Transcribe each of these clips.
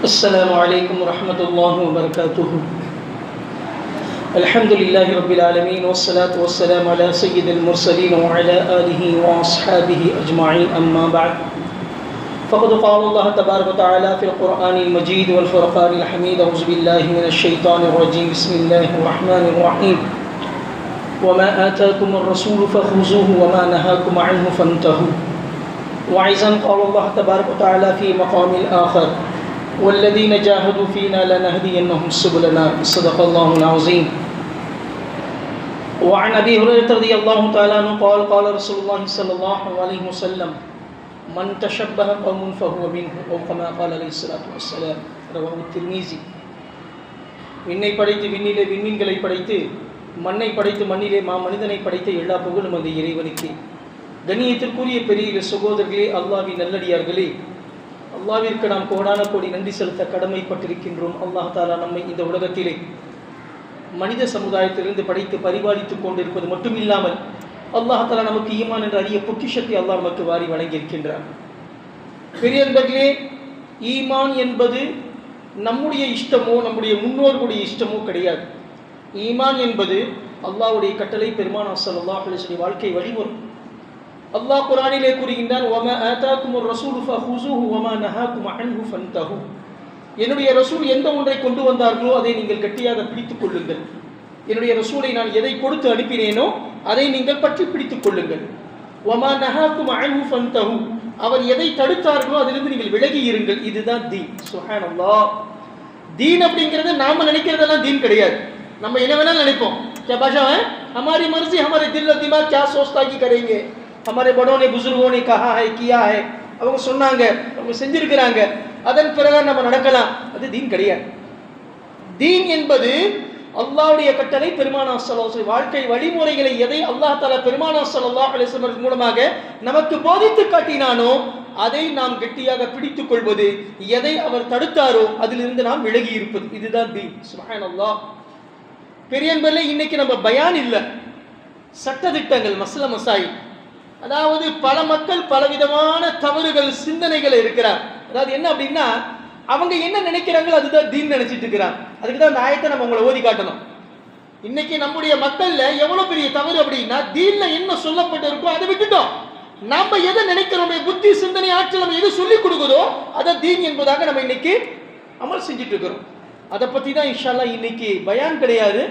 السلام عليكم ورحمة الله وبركاته. الحمد لله رب العالمين والصلاة والسلام على سيد المرسلين وعلى آله وأصحابه أجمعين. أما بعد فقد قال الله تبارك وتعالى في القرآن المجيد والفرقان الحميد أعوذ بالله من الشيطان الرجيم. بسم الله الرحمن الرحيم. وما آتاكم الرسول فخذوه وما نهاكم عنه فانتهوا. وعزا قال الله تبارك وتعالى في مقام الآخر والذين جاهدوا فينا لنهدينهم سبلنا صدق الله العظيم وعن ابي هريره رضي الله تعالى عنه قال قال رسول الله صلى الله عليه وسلم من تشبه قوم فهو منه او كما قال عليه الصلاه والسلام رواه الترمذي விண்ணை படைத்து விண்ணிலே விண்மீன்களை படைத்து மண்ணை படைத்து மண்ணிலே மா மனிதனை படைத்த எல்லா புகழும் அந்த இறைவனுக்கு கண்ணியத்திற்குரிய பெரிய சகோதரர்களே அல்லாவின் நல்லடியார்களே அல்லாவிற்கு நாம் கோடான கோடி நன்றி செலுத்த கடமைப்பட்டிருக்கின்றோம். அல்லாஹ் தாலா நம்மை இந்த உலகத்திலே மனித சமுதாயத்திலிருந்து படைத்து பரிபாலித்துக் கொண்டிருப்பது மட்டும் இல்லாமல் அல்லாஹ் தாலா நமக்கு ஈமான் என்ற அரிய பொக்கிஷத்தை அல்லாஹ் நமக்கு வாரி வழங்கியிருக்கின்றார் பெரியன்பர்களே ஈமான் என்பது நம்முடைய இஷ்டமோ நம்முடைய முன்னோர்களுடைய இஷ்டமோ கிடையாது. ஈமான் என்பது அல்லாவுடைய கட்டளை பெருமானா ஸல்லல்லாஹு அலைஹி வஸல்லம் வாழ்க்கை வழிமுறை. அல்லாஹ் குரானிலே கூறுகின்றான் ஒம ஆதாக்கும் ஒரு ரசூல் ஃபஹுசுஹு ஒம நஹாக்கும் அன்ஹு ஃபன்தஹு என்னுடைய ரசூல் எந்த ஒன்றை கொண்டு வந்தார்களோ அதை நீங்கள் கட்டியாக பிடித்துக் கொள்ளுங்கள் என்னுடைய ரசூலை நான் எதை கொடுத்து அனுப்பினேனோ அதை நீங்கள் பற்றி பிடித்துக் கொள்ளுங்கள் ஒமா நஹாக்கும் அன்ஹு ஃபன்தஹு அவர் எதை தடுத்தார்களோ அதிலிருந்து நீங்கள் விலகி இருங்கள் இதுதான் தீன் சுஹானல்லாஹ் தீன் அப்படிங்கிறது நாம நினைக்கிறதெல்லாம் தீன் கிடையாது நம்ம என்ன வேணாலும் நினைப்போம் क्या भाषा है हमारी मर्जी हमारे दिल और दिमाग क्या सोचता कि करेंगे हमारे बड़ों ने बुजुर्गों ने कहा है किया है அவங்க சொன்னாங்க அவங்க செஞ்சிருக்கிறாங்க அதன் பிறகு நம்ம நடக்கலாம் அது தீன் கிடையாது தீன் என்பது அல்லாஹ்வுடைய கட்டளை பெருமானா ஸல்லல்லாஹு வாழ்க்கை வழிமுறைகளை எதை அல்லாஹ் தஆலா பெருமானா ஸல்லல்லாஹு அலைஹி வஸல்லம் மூலமாக நமக்கு போதித்து காட்டினானோ அதை நாம் கெட்டியாக பிடித்துக் கொள்வது எதை அவர் தடுத்தாரோ அதிலிருந்து நாம் விலகி இருப்பது இதுதான் தீன் சுப்ஹானல்லாஹ் பெரியன்பர்களே இன்னைக்கு நம்ம பயான் இல்லை சட்டதிட்டங்கள் மஸ்ல மசாயி அதாவது பல மக்கள் பலவிதமான தவறுகள் சிந்தனைகள் இருக்கிறார். அதாவது என்ன அப்படின்னா அவங்க என்ன நினைக்கிறாங்களோ அதுதான் தீன் நினைச்சிட்டு இருக்கிறாங்க அதுக்கு தான் அந்த ஆயத்தை நம்ம உங்களை ஓதி காட்டணும். இன்னைக்கு நம்முடைய மக்கள்ல எவ்வளவு பெரிய தவறு அப்படின்னா தீன்ல என்ன சொல்லப்பட்டு இருக்கோ அதை விட்டுட்டோம். நம்ம எதை நினைக்கிறோம்? புத்தி சிந்தனை ஆற்றல் நம்ம எது சொல்லி கொடுக்குதோ அதை தீன் என்பதாக நம்ம இன்னைக்கு அமல் செஞ்சுட்டு இருக்கிறோம். அதை பற்றி தான் இன்ஷால்லா இன்னைக்கு பயான் கிடையாது.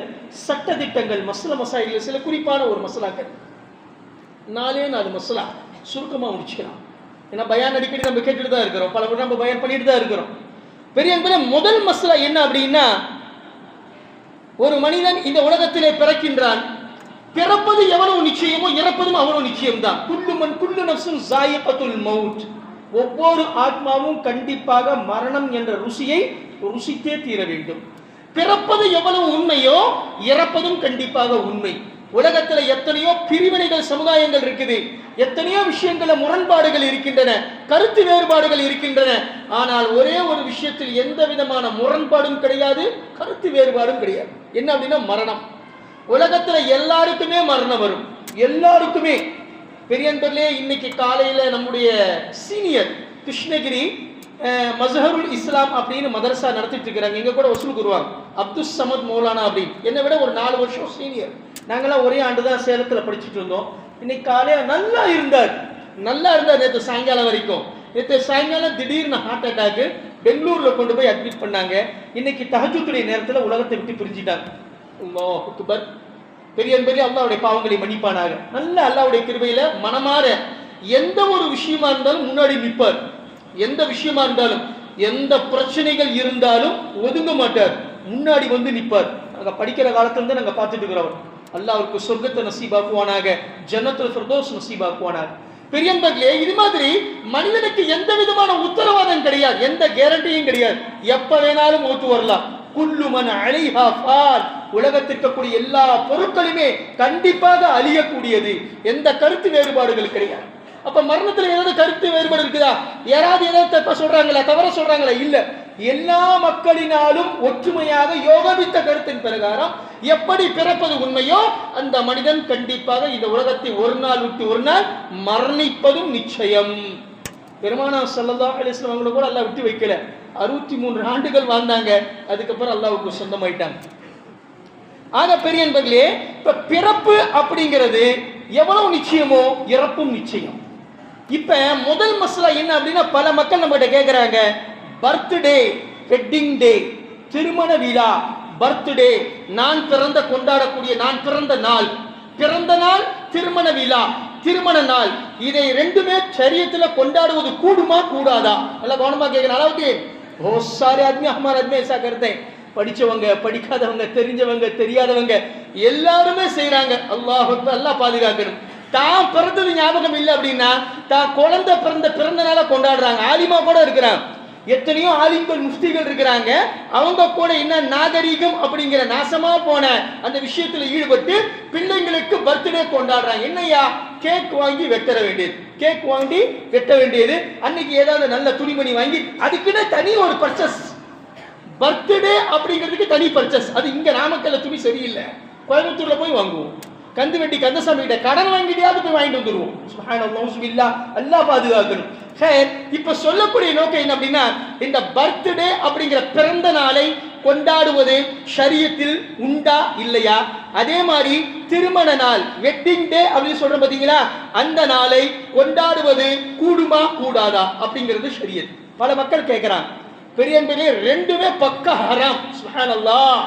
சட்ட திட்டங்கள் மசல மசாயில் சில குறிப்பான ஒரு மசலாக்கள். நாலே நாலு மசாலா. சுருக்கமாக முடிச்சுக்கலாம். ஏன்னா பயான் அடிக்கடி நம்ம கேட்டுட்டு தான் இருக்கிறோம். பல முறை நம்ம பயான் பண்ணிட்டு தான் இருக்கிறோம். பெரிய என்பது முதல் மசாலா என்ன அப்படின்னா ஒரு மனிதன் இந்த உலகத்திலே பிறக்கின்றான். பிறப்பது எவ்வளவு நிச்சயமோ இறப்பதும் அவனும் நிச்சயம்தான். குல்லு மன் குல்லு நப்சும் ஜாயபத்துல் மவுட் ஒவ்வொரு ஆத்மாவும் கண்டிப்பாக மரணம் என்ற ருசியை ருசித்தே தீர வேண்டும். பிறப்பது எவ்வளவு உண்மையோ இறப்பதும் கண்டிப்பாக உண்மை. உலகத்துல எத்தனையோ பிரிவினைகள் சமுதாயங்கள் இருக்குது. எத்தனையோ விஷயங்கள முரண்பாடுகள் இருக்கின்றன. கருத்து வேறுபாடுகள் இருக்கின்றன. ஆனால் ஒரே ஒரு விஷயத்தில் எந்த விதமான முரண்பாடும் கிடையாது கருத்து வேறுபாடும் கிடையாது. என்ன அப்படின்னா மரணம். உலகத்துல எல்லாருக்குமே மரணம் வரும். எல்லாருக்குமே. பெரியன்பர்லே இன்னைக்கு காலையில நம்முடைய சீனியர் கிருஷ்ணகிரி மசஹருல் இஸ்லாம் அப்படின்னு மதரசா நடத்திட்டு இருக்கிறாங்க இங்க கூட வசூல் கூறுவாங்க. அப்துல் சமத் மௌலானா அப்படின்னு. என்னை விட ஒரு நாலு வருஷம் சீனியர் நாங்களாம் ஒரே ஆண்டு தான் சேலத்தில் படிச்சுட்டு இருந்தோம். இன்னைக்கு காலையில நல்லா இருந்தார். நல்லா இருந்தார் நேற்று சாயங்காலம் வரைக்கும். நேற்று சாயங்காலம் திடீர்னு ஹார்ட் அட்டாக்கு பெங்களூர்ல கொண்டு போய் அட்மிட் பண்ணாங்க. இன்னைக்கு தஹஜுத்துடைய நேரத்தில் உலகத்தை விட்டு பிரிஞ்சிட்டாங்க. பெரிய பெரிய அல்லாவுடைய பாவங்களை மன்னிப்பானாக. நல்ல அல்லாவுடைய கிருபையில மனமாற எந்த ஒரு விஷயமா இருந்தாலும் முன்னாடி நிற்பார் எந்த விஷயமா இருந்தாலும் எந்த பிரச்சனைகள் இருந்தாலும் ஒதுங்க மாட்டார். முன்னாடி வந்து நிற்பார். நாங்கள் படிக்கிற காலத்துல இருந்து நாங்கள் பார்த்துட்டு இருக்கிறோம். அல்லாஹ் அவருக்கு சொர்க்கத்தை நசீபாக்குவானாக ஜன்னத்துல ஃபிர்தோஸ் நசீபாக்குவானாக. பெரியன்பர்களே இது மாதிரி மனிதனுக்கு எந்த விதமான உத்தரவாதம் கிடையாது. எந்த கேரண்டியும் கிடையாது. எப்ப வேணாலும் ஓத்து வரலாம். குல்லுமன் அழிஹா ஃபால். உலகத்திற்கக்கூடிய எல்லா பொருட்களுமே கண்டிப்பாக அழியக்கூடியது. எந்த கருத்து வேறுபாடுகள் கிடையாது. அப்ப மரணத்துல ஏதாவது கருத்து வேறுபாடு இருக்குதா? யாராவது ஏதாவது தப்ப சொல்றாங்களா? தவற சொல்றாங்களா? இல்ல. எல்லா மக்களினாலும் ஒற்றுமையாக யோகவித்த கருத்தின் பிரகாரம் எப்படி பிறப்பது உண்மையோ அந்த மனிதன் கண்டிப்பாக இந்த உலகத்தை ஒரு நாள் விட்டு ஒரு நாள் மரணிப்பதும் நிச்சயம். பெருமானா சல்லா அலிஸ்லாம் அவங்கள கூட அல்லாஹ் விட்டு வைக்கல. அறுபத்தி மூன்று ஆண்டுகள் வாழ்ந்தாங்க. அதுக்கப்புறம் அல்லாவுக்கு சொந்தமாயிட்டாங்க. ஆக பெரிய நண்பர்களே இப்ப பிறப்பு அப்படிங்கிறது எவ்வளவு நிச்சயமோ இறப்பும் நிச்சயம். இப்போ முதல் மசலா என்ன அப்படின்னா பல மக்கள் நம்மகிட்ட கேட்குறாங்க பர்த்டே வெட்டிங் டே திருமண விழா பர்த்டே நான் பிறந்த கொண்டாடக்கூடிய நான் பிறந்த நாள். பிறந்த நாள் திருமண விழா திருமண நாள். இதை ரெண்டுமே சரியத்தில் கொண்டாடுவது கூடுமா கூடாதா? நல்லா கவனமாக கேட்கணும் அளவுக்கு ஓ ஆத்மி அஹ்மார் படித்தவங்க படிக்காதவங்க தெரிஞ்சவங்க தெரியாதவங்க எல்லாருமே செய்கிறாங்க அல்லாஹ் நல்லா பாதுகாக்கணும். தான் பிறந்தது ஞாபகம் இல்லை அப்படின்னா தான் குழந்தை பிறந்த பிறந்த நாளை கொண்டாடுறாங்க. ஆலிமா கூட இருக்கிறாங்க எத்தனையோ ஆலிம்கள் முஃப்திகள் இருக்கிறாங்க. அவங்க கூட என்ன நாகரீகம் அப்படிங்கிற நாசமா போன அந்த விஷயத்துல ஈடுபட்டு பிள்ளைங்களுக்கு பர்த்டே கொண்டாடுறாங்க. என்னையா கேக் வாங்கி வெட்ட வேண்டியது. கேக் வாங்கி வெட்ட வேண்டியது. அன்னைக்கு ஏதாவது நல்ல துணிமணி வாங்கி அதுக்குன்னு தனி ஒரு பர்ச்சஸ் பர்த்டே அப்படிங்கிறதுக்கு தனி பர்ச்சஸ் அது இங்க நாமக்கல்ல துணி சரியில்லை. கோயம்புத்தூர்ல போய் வாங்குவோம். கந்து வெட்டி கந்தசாமி கிட்ட கடன் வாங்கிட்டியாவது போய் வாங்கிட்டு வந்துருவோம். சுப்ஹானல்லாஹ் நௌசுபில்லா அல்லாஹ் பாதுகாக்கணும். சரி இப்ப சொல்லக்கூடிய நோக்கம் என்ன அப்படின்னா இந்த பர்த்டே அப்படிங்கிற பிறந்த நாளை கொண்டாடுவது சரியத்தில் உண்டா இல்லையா? அதே மாதிரி திருமண நாள் வெட்டிங் டே அப்படின்னு சொல்றோம் பாத்தீங்களா அந்த நாளை கொண்டாடுவது கூடுமா கூடாதா அப்படிங்கிறது சரியத் பல மக்கள் கேட்கிறாங்க. பெரியன்பர்களே ரெண்டுமே பக்க ஹராம். சுப்ஹானல்லாஹ்.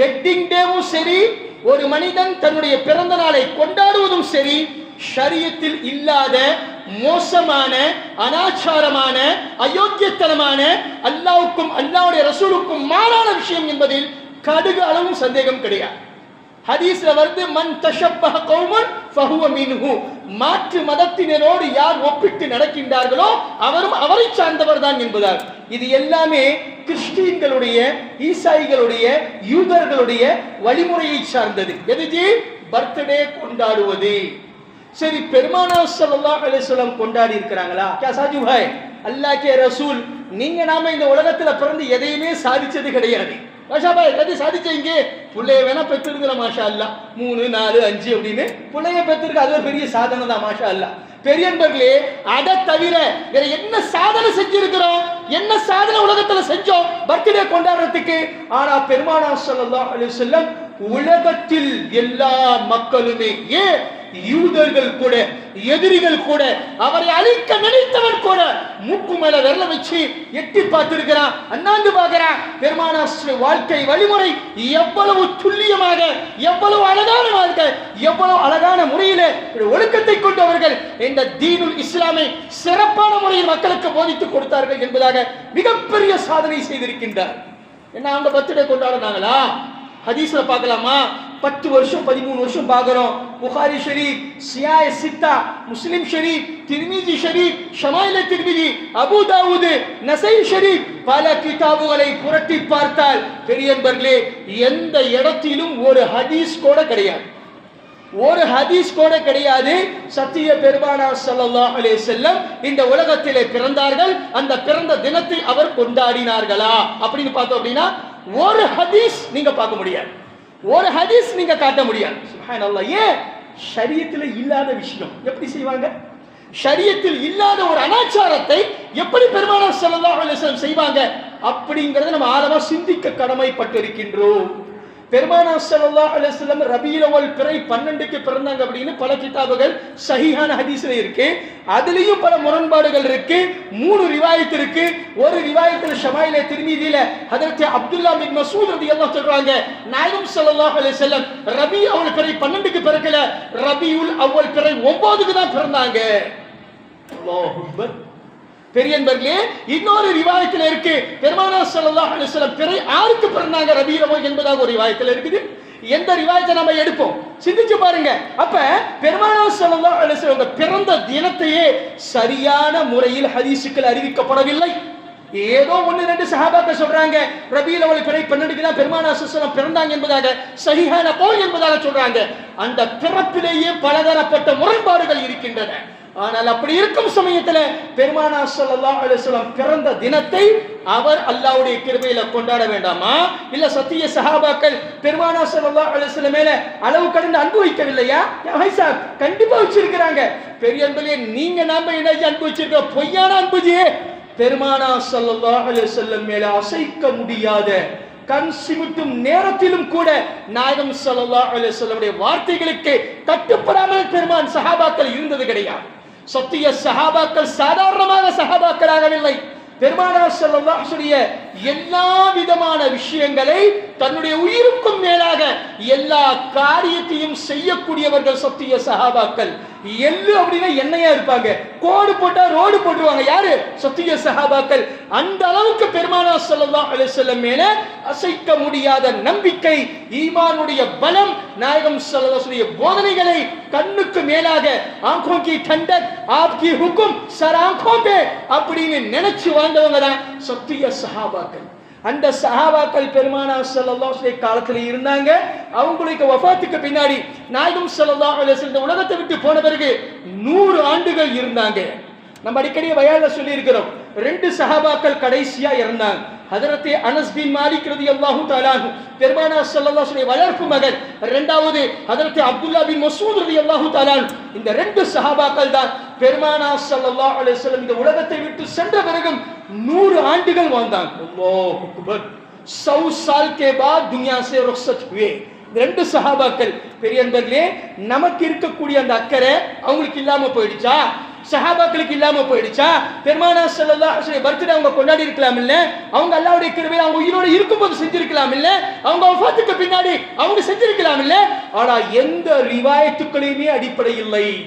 வெட்டிங் டேவும் சரி ஒரு மனிதன் தன்னுடைய பிறந்த நாளை கொண்டாடுவதும் சரி ஷரியத்தில் இல்லாத மோசமான அனாச்சாரமான அயோக்கியத்தனமான அல்லாவுக்கும் அல்லாவுடைய ரசூலுக்கும் மாறான விஷயம் என்பதில் கடுகு அளவும் சந்தேகம் கிடையாது. ஹதீஸ்ல வருது மன் தஷப்பஹ கௌமன் ஃபஹுவ மின்ஹு. மாற்று மதத்தினரோடு யார் ஒப்பிட்டு நடக்கின்றார்களோ அவரும் அவரை சார்ந்தவர் தான் என்பதால். இது எல்லாமே கிறிஸ்டியன்களுடைய ஈசாயிகளுடைய யூதர்களுடைய வழிமுறையை சார்ந்தது. எதுஜி? பர்த்டே கொண்டாடுவது. சரி பெருமானா சல்லாஹ் கொண்டாடி இருக்கிறாங்களா? கே சாஜு பாய் அல்லாஹ் கே ரசூல் நீங்க நாம இந்த உலகத்துல பிறந்து எதையுமே சாதிச்சது கிடையாது. மாஷா எல்லாத்தையும் சாதிச்சீங்க பிள்ளைய வேணா பெற்றிருக்கிற மாஷா அல்லா மூணு நாலு அஞ்சு அப்படின்னு பிள்ளைய பெற்றிருக்க. அது ஒரு பெரிய சாதனை தான் மாஷா அல்லா பெரியன்பர்களே அதை தவிர வேற என்ன சாதனை செஞ்சிருக்கிறோம்? என்ன சாதனை உலகத்துல செஞ்சோம்? பர்த்டே கொண்டாடுறதுக்கு. ஆனா பெருமானா சொல்லலாம் அப்படின்னு சொல்ல உலகத்தில் எல்லா மக்களுமே ஏன் யூதர்கள் கூட எதிரிகள் கூட அவரை அழிக்க நினைத்தவர் கூட மூக்கு மேல விரல வச்சு எட்டி பார்த்திருக்கிறான். அண்ணாந்து பார்க்கிறான். பெருமானாஸ்திர வாழ்க்கை வழிமுறை எவ்வளவு துல்லியமாக எவ்வளவு அழகான வாழ்க்கை எவ்வளவு அழகான முறையில இப்படி ஒழுக்கத்தை கொண்டவர்கள் இந்த தீனுல் இஸ்லாமை சிறப்பான முறையில் மக்களுக்கு போதித்து கொடுத்தார்கள் என்பதாக மிகப்பெரிய சாதனை செய்திருக்கின்றார். என்ன அவங்க பர்த்டே கொண்டாடுனாங்களா ஹதீஸ்ல பார்க்கலாமா? பத்து வருஷம் பதிமூணு வருஷம் பார்க்குறோம். புகாரி ஷரீப் சியாய சித்தா முஸ்லிம் ஷரீப் திருமிதி ஷரீப் ஷமாயில திருமிதி அபுதாவுது நசை ஷரீப் பல கிதாபுகளை புரட்டி பார்த்தால் பெரியன்பர்களே எந்த இடத்திலும் ஒரு ஹதீஸ் கூட கிடையாது. ஒரு ஹதீஸ் கூட கிடையாது. சத்திய பெருமானா சல்லா அலே செல்லம் இந்த உலகத்திலே பிறந்தார்கள். அந்த பிறந்த தினத்தை அவர் கொண்டாடினார்களா? அப்படின்னு பார்த்தோம் அப்படின்னா ஒரு ஹதீஸ் நீங்க பார்க்க முடியாது. ஒரு ஹதீஸ் நீங்க காட்ட முடியாது. சுப்ஹானல்லாஹ். ஏன்? ஷரியத்தில் இல்லாத விஷயம். எப்படி செய்வாங்க? ஷரியத்தில் இல்லாத ஒரு அனாச்சாரத்தை எப்படி பெருமானார் ஸல்லல்லாஹு செய்வாங்க? அப்படிங்கறத நம்ம ஆழமா சிந்திக்க கடமைப்பட்டிருக்கின்றோம். பெருமானா சல்லா அலுவலம் வஸல்லம் ரபியுல் பிறை 12க்கு பிறந்தாங்க அப்படின்னு பல கிதாபுகள் சஹிஹான ஹதீஸ்ல இருக்கு. அதுலயும் பல முரண்பாடுகள் இருக்கு. மூணு ரிவாயத்து இருக்கு. ஒரு ரிவாயத்துல ஷமாயில திருமீதியில அதற்கு அப்துல்லா பின் மசூத் ரலியல்லாஹு சொல்றாங்க நாயகம் ஸல்லல்லாஹு அலுவலம் ரபி அவள் பிறை 12க்கு பிறக்கல. ரபியுல் அவள் பிறை ஒன்பதுக்கு தான் பிறந்தாங்க. அல்லாஹ் அக்பர். பெரியன்பர்களே இன்னொரு ரிவாயத்தில் இருக்கு. பெருமானா சல்லாஹ் அலைஹி பிறை ஆறுக்கு பிறந்தாங்க ரபீரமோ என்பதாக ஒரு ரிவாயத்தில் இருக்குது. எந்த ரிவாயத்தை நம்ம எடுப்போம்? சிந்திச்சு பாருங்க. அப்ப பெருமானா ஸல்லல்லாஹு அலைஹி பிறந்த தினத்தையே சரியான முறையில் ஹதீசுக்கள் அறிவிக்கப்படவில்லை. ஏதோ ஒண்ணு ரெண்டு சஹாபாக்கள் சொல்றாங்க ரபியில் அவள் பிறை பன்னெண்டுக்கு தான் பெருமானா ஸல்லல்லாஹு பிறந்தாங்க என்பதாக சகிஹான கோல் என்பதாக சொல்றாங்க. அந்த பிறப்பிலேயே பலதரப்பட்ட முரண்பாடுகள் இருக்கின்றன. ஆனால் அப்படி இருக்கும் சமயத்துல பெருமானா சொல்லல்லா அலுவலம் பிறந்த தினத்தை அவர் அல்லாஹ்வுடைய கிருபையில கொண்டாட வேண்டாமா? இல்ல சத்திய சஹாபாக்கள் பெருமானா சொல்லல்லா அலுவலம் மேல அளவு கடந்து அன்பு வைக்கவில்லையா? கண்டிப்பா வச்சிருக்கிறாங்க. பெரிய அன்புலயே நீங்க நாம என்ன அனுபவிச்சிருக்க பொய்யான அன்புஜி. பெருமானா சொல்லல்லா அலுவலம் மேல அசைக்க முடியாத கண் சிமிட்டும் நேரத்திலும் கூட நாயகம் சல்லா அலைஹி வஸல்லமுடைய வார்த்தைகளுக்கு கட்டுப்படாமல் பெருமான் சஹாபாக்கள் இருந்தது கிடையாது. சத்திய சஹாபாக்கள் சாதாரணமாக சஹாபாக்களாகவில்லை. பெருமானார் ஸல்லல்லாஹு எல்லா விதமான விஷயங்களை தன்னுடைய உயிருக்கும் மேலாக எல்லா காரியத்தையும் செய்யக்கூடியவர்கள் சத்திய சஹாபாக்கள். எள்ளு அப்படின்னா என்னையா இருப்பாங்க. கோடு போட்டா ரோடு போட்டுருவாங்க. யாரு? சத்திய சஹாபாக்கள் அந்த அளவுக்கு பெருமானா சொல்லலாம் அலிசல்லம் மேல அசைக்க முடியாத நம்பிக்கை ஈமானுடைய பலம் நாயகம் சொல்லிய போதனைகளை கண்ணுக்கு மேலாக ஆங்கோ கி டண்டர் ஆப்கி ஹுக்கும் சர் ஆங்கோ அப்படின்னு நினைச்சு வாழ்ந்தவங்க தான் சத்திய சகாபாக்கள். அந்த சஹாபாக்கள் பெருமானா ஸல்லல்லாஹு அலைஹி காலத்தில் இருந்தாங்க. அவங்களுக்கு வஃபாத்துக்கு பின்னாடி நாயகம் ஸல்லல்லாஹு அலைஹி இந்த உலகத்தை விட்டு போன பிறகு நூறு ஆண்டுகள் இருந்தாங்க. நம்ம அடிக்கடி வயால சொல்லி இருக்கிறோம் ரெண்டு சஹாபாக்கள் கடைசியா இருந்தாங்க ஹதரத்தே அனஸ் பின் மாலிக் ரதி அல்லாஹு தாலாஹு பெருமானா ஸல்லல்லாஹு அலைஹி வளர்ப்பு மகன். இரண்டாவது ஹதரத்தே அப்துல்லா பின் மசூத் ரதி அல்லாஹு தாலாஹு இந்த ரெண்டு சஹாபாக்கள் தான் பெருமானா ஸல்லல்லாஹு அலைஹி வஸல்லம் இந்த உலகத்தை விட்டு சென்ற பிறகும் நூறு ஆண்டுகள் வாழ்ந்தாங்க கே பாத் துனியா சே ருக்ஸத் हुए। இந்த ரெண்டு சஹாபாக்கள் பெரியன்பர்களே நமக்கு இருக்கக்கூடிய அந்த அக்கறை அவங்களுக்கு இல்லாம போயிடுச்சா? சஹாபாக்களுக்கு இல்லாம போயிடுச்சா? பெருமானா வஸல்லம் பர்த்டே அவங்க கொண்டாடி இருக்கலாம் இல்ல? அவங்க அல்லாஹ்வுடைய கிருபையை அவங்க உயிரோட இருக்கும்போது செஞ்சிருக்கலாம் இல்ல? அவங்க வஃபாத்துக்கு பின்னாடி அவங்க செஞ்சிருக்கலாம் இல்ல? ஆனா எந்த ரிவாயத்துக்களையுமே அடிப்படை இல்லை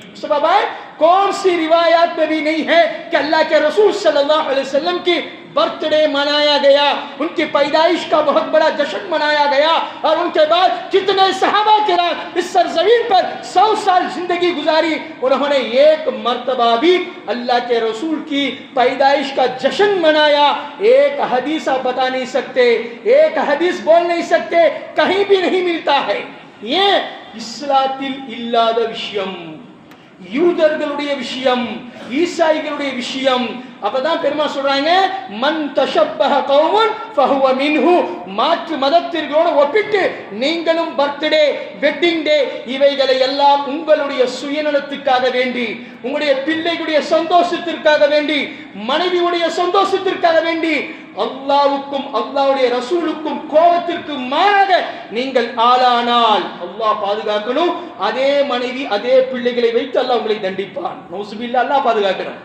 کون سی روایات میں بھی نہیں ہے کہ اللہ کے رسول صلی اللہ علیہ وسلم کی برتھ منایا گیا، ان کی پیدائش کا بہت بڑا جشن منایا گیا اور ان کے بعد کتنے صحابہ کرام اس سرزمین پر سو سال زندگی گزاری۔ انہوں نے ایک مرتبہ بھی اللہ کے رسول کی پیدائش کا جشن منایا۔ ایک حدیث آپ بتا نہیں سکتے، ایک حدیث بول نہیں سکتے، کہیں بھی نہیں ملتا ہے۔ یہ اسلاتل اللہ دوشیم யூதர்களுடைய விஷயம் ஈசாய்களுடைய விஷயம் அப்பதான் பெருமா சொல்றாங்க மன் தஷப்பஹ கௌமன் ஃபஹுவ மின்ஹு. மாற்று மதத்திற்கோடு ஒப்பிட்டு நீங்களும் பர்த்டே வெட்டிங் டே இவைகளை எல்லாம் உங்களுடைய சுயநலத்துக்காக வேண்டி உங்களுடைய பிள்ளைகளுடைய சந்தோஷத்திற்காக வேண்டி மனைவியுடைய சந்தோஷத்திற்காக வேண்டி அல்லாவுக்கும் அல்லாவுடைய ரசூலுக்கும் கோபத்திற்கு மாறாக நீங்கள் ஆளானால் அல்லாஹ் பாதுகாக்கணும். அதே மனைவி அதே பிள்ளைகளை வைத்து அல்லாஹ் உங்களை தண்டிப்பான். நோசுபில்லா அல்லாஹ் பாதுகாக்கணும்.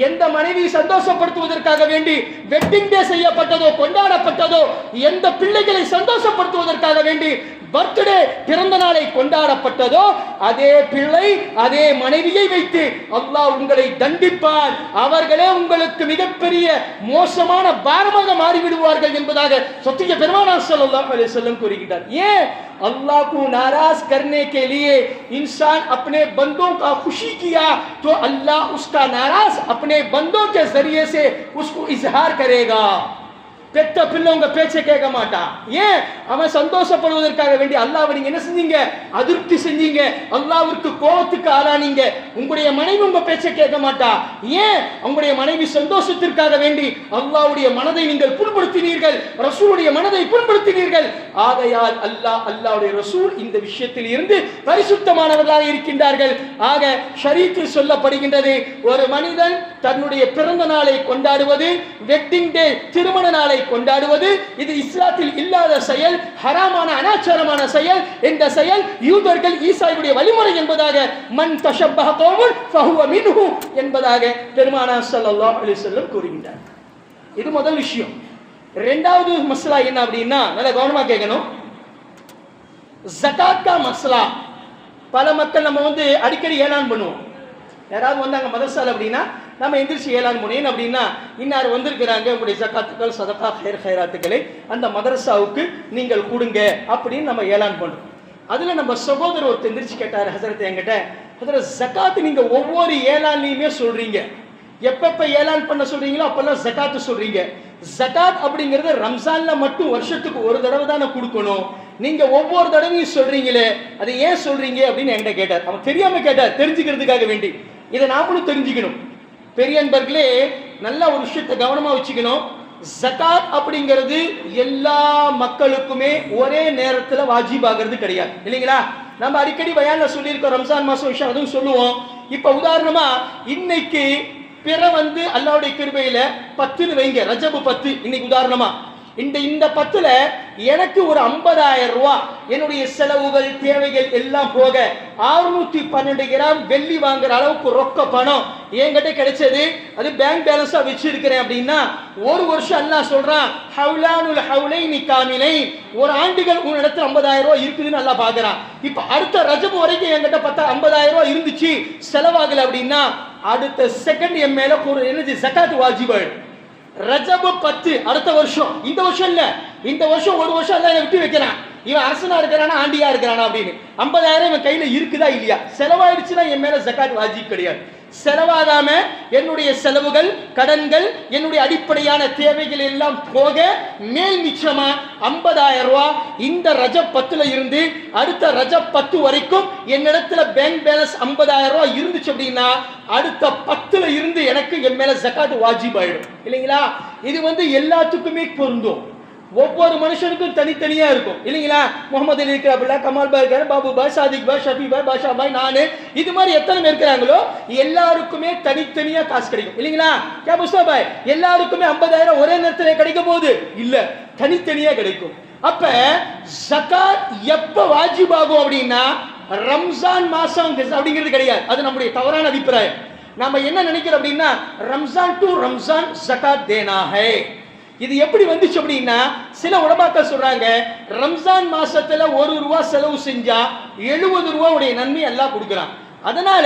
எந்த மனைவி சந்தோஷப்படுத்துவதற்காக வேண்டி வெட்டிங் டே செய்யப்பட்டதோ கொண்டாடப்பட்டதோ எந்த பிள்ளைகளை சந்தோஷப்படுத்துவதற்காக வேண்டி பர்த்டே பிறந்த நாளை கொண்டாடப்பட்டதோ அதே பிள்ளை அதே மனைவியை வைத்து அல்லாஹ் உங்களை தண்டிப்பார் அவர்களே உங்களுக்கு மிகப்பெரிய மோசமான பாரமாக மாறிவிடுவார்கள் என்பதாக சத்திய பெருமானா ஸல்லல்லாஹு அலைஹி வஸல்லம் கூறுகிறார் ஏன் अल्लाह को नाराज करने के लिए इंसान अपने बंदों का खुशी किया तो अल्लाह उसका नाराज अपने बंदों के जरिए से उसको इजहार करेगा பெத்த பிள்ளை உங்க பேச்சை கேட்க மாட்டான் ஏன்? அவன் சந்தோஷப்படுவதற்காக வேண்டி அல்லாஹ் நீங்க என்ன செஞ்சீங்க? அதிருப்தி செஞ்சீங்க. அல்லாவிற்கு கோபத்துக்கு ஆளானீங்க. உங்களுடைய மனைவி உங்க பேச்சை கேட்க மாட்டா. ஏன்? உங்களுடைய மனைவி சந்தோஷத்திற்காக வேண்டி அல்லாவுடைய மனதை நீங்கள் புண்படுத்தினீர்கள். ரசூலுடைய மனதை புண்படுத்தினீர்கள். ஆகையால் அல்லாஹ் அல்லாவுடைய ரசூல் இந்த விஷயத்தில் இருந்து பரிசுத்தமானவர்களாக இருக்கின்றார்கள். ஆக ஷரீத்தில் சொல்லப்படுகின்றது ஒரு மனிதன் தன்னுடைய பிறந்த நாளை கொண்டாடுவது வெட்டிங் டே திருமண நாளை கொண்டாடுவது? இது இஸ்லாத்தில் இல்லாத செயல் ஹராமான அனாச்சாரமான செயல். இந்த செயல் யூதர்கள் ஈசாயுடைய வழிமுறை என்பதாக மண் தஷப்பஹ கௌமுன் ஃபஹுவ மின்ஹு என்பதாக பெருமானா ஸல்லல்லாஹு அலைஹி வஸல்லம் கூறுகின்றார். இது முதல் விஷயம். ரெண்டாவது மசலா என்ன அப்படின்னா நல்லா கவனமாக கேட்கணும். ஜகாத்தா மசலா பல மக்கள் நம்ம வந்து அடிக்கடி ஏலான் பண்ணுவோம். யாராவது வந்தாங்க மதரசால அப்படின்னா நம்ம எந்திரிச்சு ஏழாம் முனையன் அப்படின்னா இன்னார் வந்திருக்கிறாங்க உங்களுடைய சக்காத்துக்கள் சதகா ஹேர் ஹேராத்துக்களை அந்த மதரசாவுக்கு நீங்கள் கொடுங்க அப்படின்னு நம்ம ஏலான் பண்ணுறோம் அதில் நம்ம சகோதரர் ஒருத்தர் எந்திரிச்சு கேட்டார் ஹசரத் என்கிட்ட ஹசரத் ஜக்காத்து நீங்கள் ஒவ்வொரு ஏலான்லையுமே சொல்கிறீங்க எப்பப்போ ஏலான் பண்ண சொல்கிறீங்களோ அப்போல்லாம் ஜக்காத்து சொல்கிறீங்க ஜக்காத் அப்படிங்கிறது ரம்சானில் மட்டும் வருஷத்துக்கு ஒரு தடவை தானே கொடுக்கணும். நீங்கள் ஒவ்வொரு தடவையும் சொல்கிறீங்களே அதை ஏன் சொல்கிறீங்க அப்படின்னு என்கிட்ட கேட்டார். அவன் தெரியாமல் கேட்டார் தெரிஞ்சுக்கிறதுக்காக வேண்டி. இதை நாமளும் தெரிஞ்சுக்கணும். பெரியன்பர்களே நல்ல ஒரு விஷயத்தை கவனமாக வச்சுக்கணும். ஜக்காத் அப்படிங்கிறது எல்லா மக்களுக்குமே ஒரே நேரத்தில் வாஜிப் ஆகிறது கிடையாது. இல்லைங்களா? நம்ம அடிக்கடி பயான்ல சொல்லியிருக்கோம் ரம்ஜான் மாதம் விஷயம் அதுவும் சொல்லுவோம். இப்போ உதாரணமாக இன்னைக்கு பிற வந்து அல்லாவுடைய கிருபையில் பத்துன்னு வைங்க ரஜபு பத்து இன்னைக்கு உதாரணமாக இந்த இந்த பத்துல எனக்கு ஒரு ஐம்பதாயிரம் ரூபா என்னுடைய செலவுகள் தேவைகள் எல்லாம் போக அறுநூத்தி பன்னெண்டு கிராம் வெள்ளி வாங்குற அளவுக்கு ரொக்க பணம் என்கிட்ட கிடைச்சது. அது பேங்க் பேலன்ஸா வச்சிருக்கிறேன் அப்படின்னா ஒரு வருஷம் எல்லாம் சொல்றான் ஹவுலானுல் ஹவுலை நீ காமினை. ஒரு ஆண்டுகள் உன் இடத்துல ஐம்பதாயிரம் ரூபா இருக்குதுன்னு நல்லா பாக்குறான். இப்ப அடுத்த ரஜபு வரைக்கும் என்கிட்ட பத்தா ஐம்பதாயிரம் ரூபா இருந்துச்சு. செலவாகல அப்படின்னா அடுத்த செகண்ட் என் மேல ஒரு எனர்ஜி சக்காத்து வாஜிபாயிடும் ரஜபு பத்து அடுத்த வருஷம். இந்த வருஷம் இல்ல. இந்த வருஷம் ஒரு வருஷம் எல்லாம் விட்டு வைக்கிறான். இவன் அரசனா இருக்கிறானா ஆண்டியா இருக்கிறானா அப்படின்னு. ஐம்பதாயிரம் இவன் கையில இருக்குதா இல்லையா? செலவாயிடுச்சுன்னா என் மேல ஜக்காத் வாஜிப் கிடையாது. செலவாகாம என்னுடைய செலவுகள் கடன்கள் என்னுடைய அடிப்படையான தேவைகள் எல்லாம் போக மேல் மிச்சமா ஐம்பதாயிரம் ரூபா இந்த ரஜ பத்துல இருந்து அடுத்த ரஜ பத்து வரைக்கும் என்னிடத்துல பேங்க் பேலன்ஸ் ஐம்பதாயிரம் ரூபா இருந்துச்சு அப்படின்னா அடுத்த பத்துல இருந்து எனக்கு என் மேல ஜக்காட்டு வாஜிப் ஆயிடும் இல்லைங்களா? இது வந்து எல்லாத்துக்குமே பொருந்தும். ஒவ்வொரு மனுஷனுக்கும் தனித்தனியா இருக்கும். இல்லைங்களா? முகமது அலி இருக்கிறாப்புல கமால் பாய் இருக்காரு பாபு பாய் சாதிக் பாய் ஷஃபி பாய் பாஷா பாய் நானு. இது மாதிரி எத்தனை பேர் இருக்கிறாங்களோ எல்லாருக்குமே தனித்தனியா காசு கிடைக்கும். இல்லைங்களா? கே புஷ்பா பாய் எல்லாருக்குமே ஐம்பதாயிரம் ஒரே நேரத்தில் கிடைக்க போகுது இல்ல தனித்தனியா கிடைக்கும். அப்ப ஜகாத் எப்ப வாஜிப் ஆகும் அப்படின்னா ரம்ஜான் மாசம் அப்படிங்கிறது கிடையாது. அது நம்முடைய தவறான அபிப்பிராயம். நாம என்ன நினைக்கிறோம் அப்படின்னா ரம்ஜான் டு ரம்ஜான் ஜகாத் தேனா இது எப்படி வந்துச்சு அப்படின்னா சில உடமாக்கள் சொல்றாங்க ரம்ஜான் மாசத்துல ஒரு ரூபா செலவு செஞ்சா எழுபது ரூபாவுடைய நன்மை எல்லாம் கொடுக்குறான் அதனால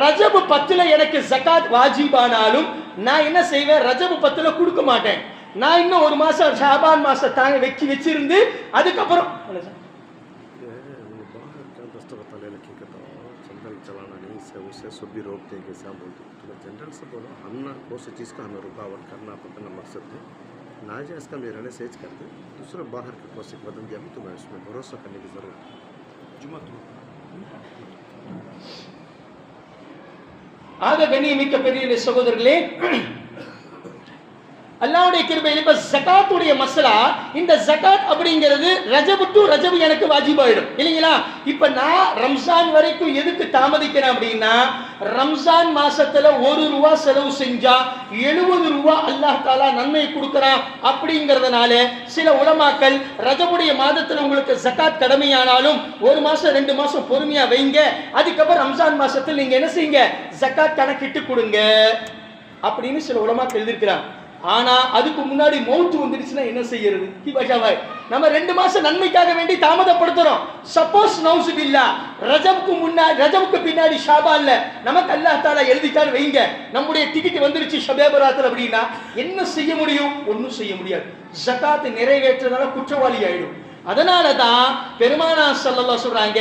ரஜபு பத்துல எனக்கு ஜகாத் வாஜிபானாலும் நான் என்ன செய்வேன் ரஜபு பத்துல கொடுக்க மாட்டேன் நான் இன்னும் ஒரு மாசம் ஷாபான் மாசம் தாங்க வச்சு வச்சிருந்து அதுக்கப்புறம் என்ன சார்? ये वो बाहर का दस्तखत वाले लड़के का तो जनरल चलाना नहीं से उसे सब भी रोकते हैं कैसे हम बोलते हैं तो जनरल से बोलो हम ना कौन सी चीज़ का हमें रुकावट करना पड़ता मकसद है नाजायज़ का मेरा सेज कर दूसरा बाहर के कौशिक बदल गया भी तुम्हें उसमें भरोसा करने की ज़रूरत है जुमा ಆಗ ಗನಿ ಮಿಕ್ಕ ಪೆರಿಯಲ್ಲಿ அல்லாவுடைய கிருபை இப்ப ஜகாத்துடைய மசலா இந்த ஜகாத் அப்படிங்கிறது ரஜபு டு ரஜபு எனக்கு வாஜிபாயிடும். இல்லைங்களா? இப்ப நான் ரம்ஜான் வரைக்கும் எதுக்கு தாமதிக்கிறேன் அப்படின்னா ரம்ஜான் மாசத்துல ஒரு ரூபா செலவு செஞ்சா எழுபது ரூபா அல்லாஹ் தாலா நன்மை கொடுக்கறான் அப்படிங்கிறதுனால சில உலமாக்கள் ரஜபுடைய மாதத்துல உங்களுக்கு ஜகாத் கடமையானாலும் ஒரு மாசம் ரெண்டு மாசம் பொறுமையா வைங்க. அதுக்கப்புறம் ரம்ஜான் மாசத்தில் நீங்க என்ன செய்யுங்க? ஜகாத் கணக்கிட்டு கொடுங்க. அப்படின்னு சில உலமாக்கள் எழுதியிருக்கிறாங்க. ஆனா அதுக்கு முன்னாடி மௌத்து வந்துடுச்சுன்னா என்ன செய்யறது? கி நம்ம ரெண்டு மாசம் நன்மைக்காக வேண்டி தாமதப்படுத்துறோம். சப்போஸ் நவுசு பில்லா ரஜபுக்கு முன்னாடி ரஜபுக்கு பின்னாடி ஷாபா இல்ல நமக்கு அல்லாஹ் தாலா எழுதிட்டாரு வைங்க. நம்முடைய டிக்கெட் வந்துருச்சு ஷபேபராத்தில் அப்படின்னா என்ன செய்ய முடியும்? ஒன்றும் செய்ய முடியாது. ஜகாத் நிறைவேற்றதால குற்றவாளி ஆயிடும். அதனால தான் பெருமானா சொல்லலாம் சொல்றாங்க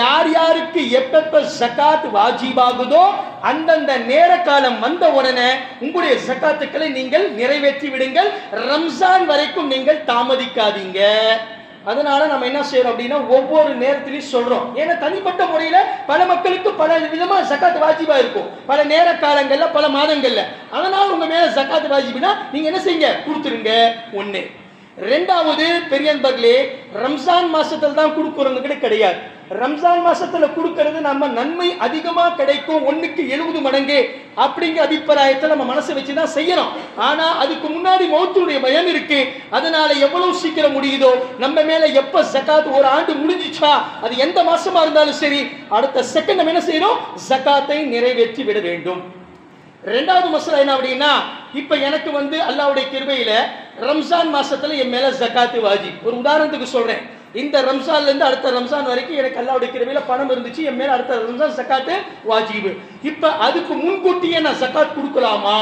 யார் யாருக்கு எப்பப்ப சக்காத் வாஜிபாகுதோ அந்தந்த நேர காலம் வந்த உடனே உங்களுடைய சக்காத்துக்களை நீங்கள் நிறைவேற்றி விடுங்கள். ரம்ஜான் வரைக்கும் நீங்கள் தாமதிக்காதீங்க. அதனால நம்ம என்ன செய்யறோம் அப்படின்னா ஒவ்வொரு நேரத்திலையும் சொல்றோம். ஏன்னா தனிப்பட்ட முறையில பல மக்களுக்கு பல விதமா சக்காத்து வாஜிபா இருக்கும். பல நேர காலங்கள்ல பல மாதங்கள்ல. அதனால உங்க மேல சக்காத்து வாஜிப்னா நீங்க என்ன செய்யுங்க? கொடுத்துருங்க. ஒன்னு ரெண்டாவது பெரியன்பர்களே ரம்ஜான் மாசத்துல தான் கொடுக்கறதுங்கிறது கிடையாது. ரம்ஜான் மாசத்துல கொடுக்கறது நம்ம நன்மை அதிகமா கிடைக்கும் ஒண்ணுக்கு எழுபது மடங்கு அப்படிங்கிற அபிப்பிராயத்தை நம்ம மனசை வச்சு தான் செய்யணும் ஆனா அதுக்கு முன்னாடி மௌத்துடைய பயம் இருக்கு. அதனால எவ்வளவு சீக்கிரம் முடியுதோ நம்ம மேல எப்ப ஜக்காத் ஒரு ஆண்டு முடிஞ்சிச்சா அது எந்த மாசமா இருந்தாலும் சரி அடுத்த செகண்ட் நம்ம என்ன செய்யணும் ஜக்காத்தை நிறைவேற்றி விட வேண்டும். ரெண்டாவது மசலா என்ன அப்படின்னா இப்போ எனக்கு வந்து அல்லாவுடைய கிருபையில் ரம்ஜான் மாசத்துல என் மேல ஜக்காத்து வாஜி ஒரு உதாரணத்துக்கு சொல்றேன். இந்த ரம்சான்லேருந்து அடுத்த ரம்சான் வரைக்கும் எனக்கு அல்லாவுடைய கிருபையில பணம் இருந்துச்சு என் மேல அடுத்த ரம்சான் சக்காத்து வாஜிபு. இப்ப அதுக்கு முன்கூட்டியே நான் சக்காத் கொடுக்கலாமா?